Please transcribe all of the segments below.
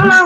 আমার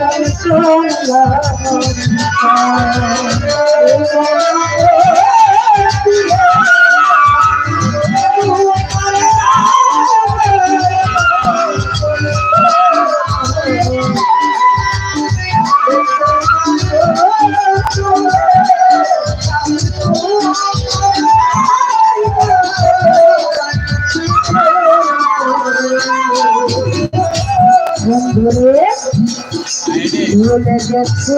i'm so consolador. ভুলে গেছো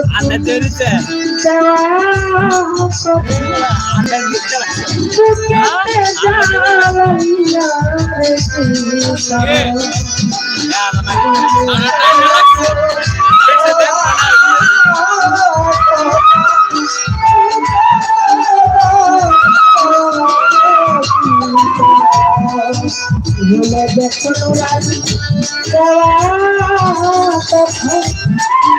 ভুলে গেছো রাজি দেওয়া জ্বালাইয়া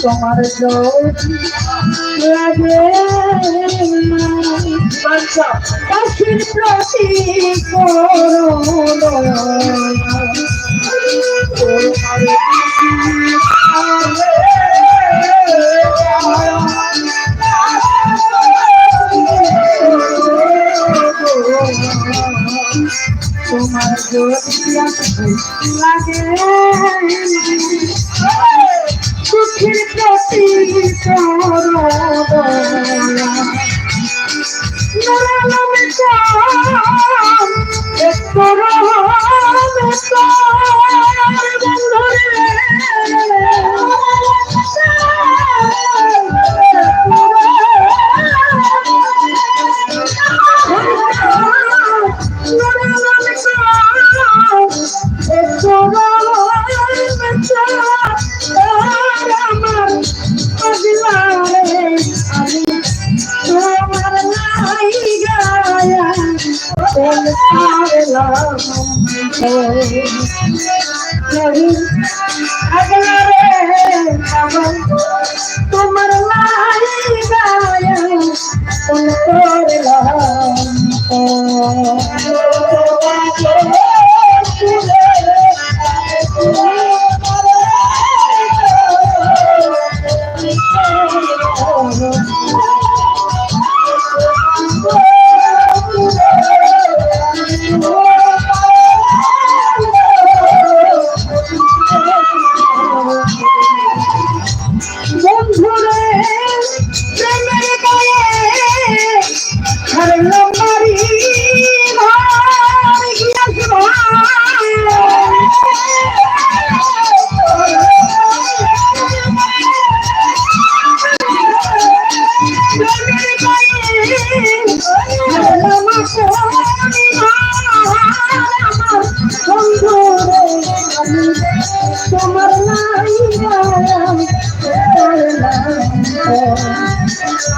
তোমার লাগে। পাখির প্রতি তোমার লাগে। সুখের প্রতি তোমার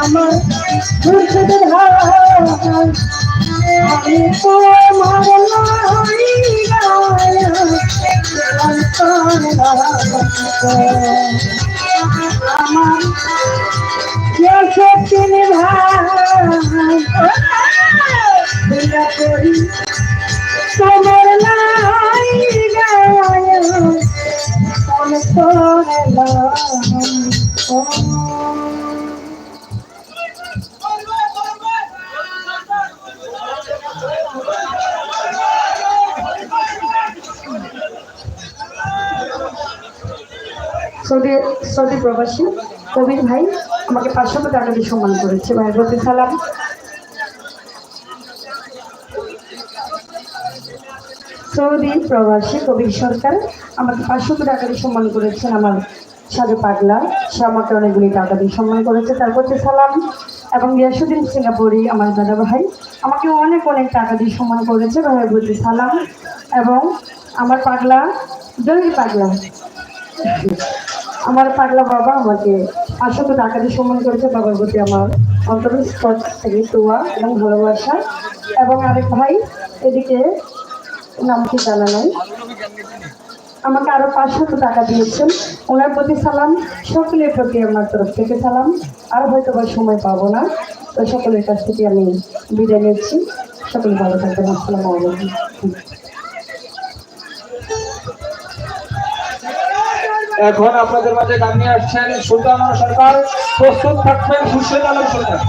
আমার ভাই আমি তোমার আমার সৌদি সৌদি প্রবাসী কবির ভাই আমাকে পাঁচশো টাকা দিয়ে সম্মান করেছে। ভাইয়ের প্রতি সালাম। সৌদি প্রবাসী কবির সরকার আমাকে পাঁচশো টাকা দিয়ে সম্মান করেছেন আমার সাথে পাগলা। সে আমাকে অনেকগুলি টাকা দিয়ে সম্মান করেছে। তার প্রতি সালাম। এবং ইয়াসুদ্দিন সিঙ্গাপুরি, আমার দাদা ভাই, আমাকে অনেক অনেক টাকা দিয়ে সম্মান করেছে। ভাইয়ের প্রতি সালাম। এবং আমার পাগলা দই পাগলা। আমার পাগলা বাবা আমাকে পাঁচশত টাকা দিয়ে সম্মান করেছে বাবার প্রতি আমার অন্তরস্থল থেকে তোয়া এবং ভালোবাসা। এবং আরেক ভাই এদিকে নাম কি জানা নাই। আমাকে আরও পাঁচশত টাকা দিয়েছেন। ওনার প্রতি সালাম, সকলের প্রতি আমার তরফ থেকে সালাম। আর হয়তো বা সময় পাবো না, তো সকলের কাছ থেকে আমি বিদায় নিচ্ছি। সকলে ভালো থাকবেন। আসসালামু আলাইকুম। এখন আপনাদের মাঝে গান নিয়ে আসছেন সুলতান সরকার। প্রস্তুত থাকবেন খুরশেদ আলম সরকার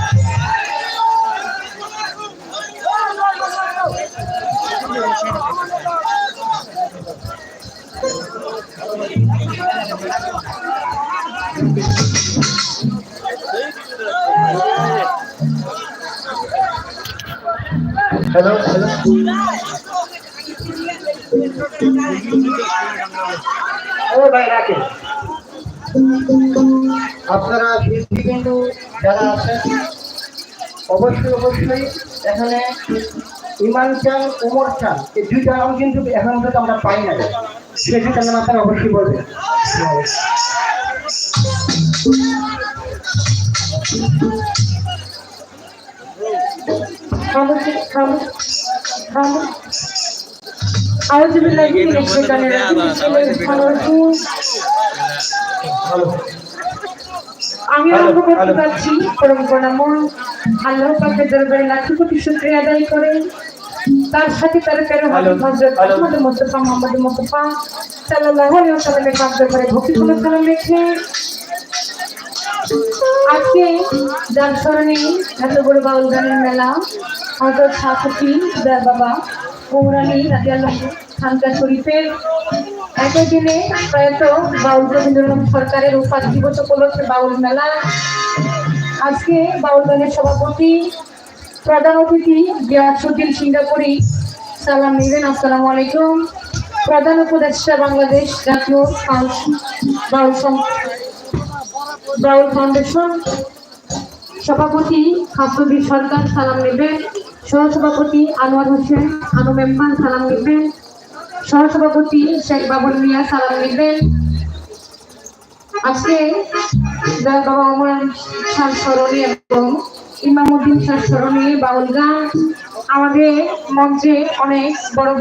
ভাই রাখে আপনারা কিন্তু যারা আছেন, অবশ্যই অবশ্যই এখানে ইমান চান উমর চান এই দুইটা নাম কিন্তু এখন পর্যন্ত আমরা পাই না। সে দুইটা নাম আপনারা অবশ্যই বলবেন। খামোশ খামোশ খামোশ أعوذ بالله من الشيطان الرجيم بسم الله الرحمن الرحيم ভালো আমি আরম্ভ করতে পারছি পরম প্রণামন আল্লাহ পাকের দরবারে লাখ কোটি শুকরিয়া আদায় করে তার সাথে তার প্যারো হাবিব হযরত আহমদ মুস্তাফা মুহাম্মদ মুস্তাফা সাল্লাল্লাহু আলাইহি ওয়াসাল্লামের কাছ করে ভক্তি করে সালাম রেখে আজকে যার স্মরণে এত বড় বাউল গানের মেলা হযরত শাহফি দার বাবা পৌরাণী রাদিয়াল্লাহু খানকা একই দিনে প্রয়াত বাউল রবীন্দ্রনাথ সরকারের উপাধি দিবস উপলক্ষে বাউল মেলা। আজকে বাউল গানের সভাপতি প্রধান অতিথি গিয়াসুদ্দিন সিঙ্গাপুরি। সালাম নেবেন, আসসালামু আলাইকুম। প্রধান উপদেষ্টা বাংলাদেশ জাতীয় বাউল বাউল ফাউন্ডেশন সভাপতি হাফুদ্দিন সরকার, সালাম নেবেন। সহসভাপতি আনোয়ার হোসেন, আনু মেম্বার সালাম লিখবেন সহসভাপতি শেখ বাবুল মিয়া সালাম লিখবেন আজকে বাবা অমর শাহ স্মরণে এবং ইমামুদ্দিন শাহ স্মরণে বাউল গান। আমাদের মঞ্চে অনেক বড়